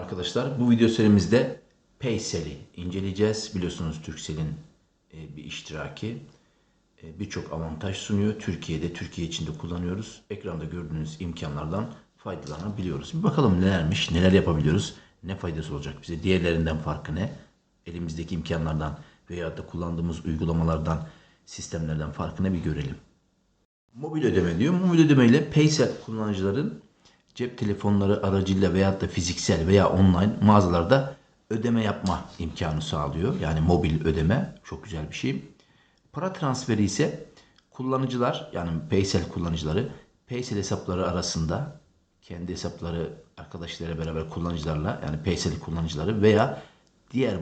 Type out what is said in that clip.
arkadaşlar. Bu video serimizde Paysel'i inceleyeceğiz. Biliyorsunuz Turkcell'in e, bir iştiraki e, birçok avantaj sunuyor. Türkiye'de, Türkiye içinde kullanıyoruz. Ekranda gördüğünüz imkanlardan faydalanabiliyoruz. Bir bakalım nelermiş, neler yapabiliyoruz, ne faydası olacak bize, diğerlerinden farkı ne? Elimizdeki imkanlardan veya da kullandığımız uygulamalardan, sistemlerden farkını bir görelim. Mobil ödeme diyor. Mobil ödeme ile Paysel kullanıcıların cep telefonları aracıyla veyahut da fiziksel veya online mağazalarda ödeme yapma imkanı sağlıyor. Yani mobil ödeme çok güzel bir şey. Para transferi ise kullanıcılar yani Paysel kullanıcıları Paysel hesapları arasında kendi hesapları arkadaşlarıyla beraber kullanıcılarla yani Paysel kullanıcıları veya diğer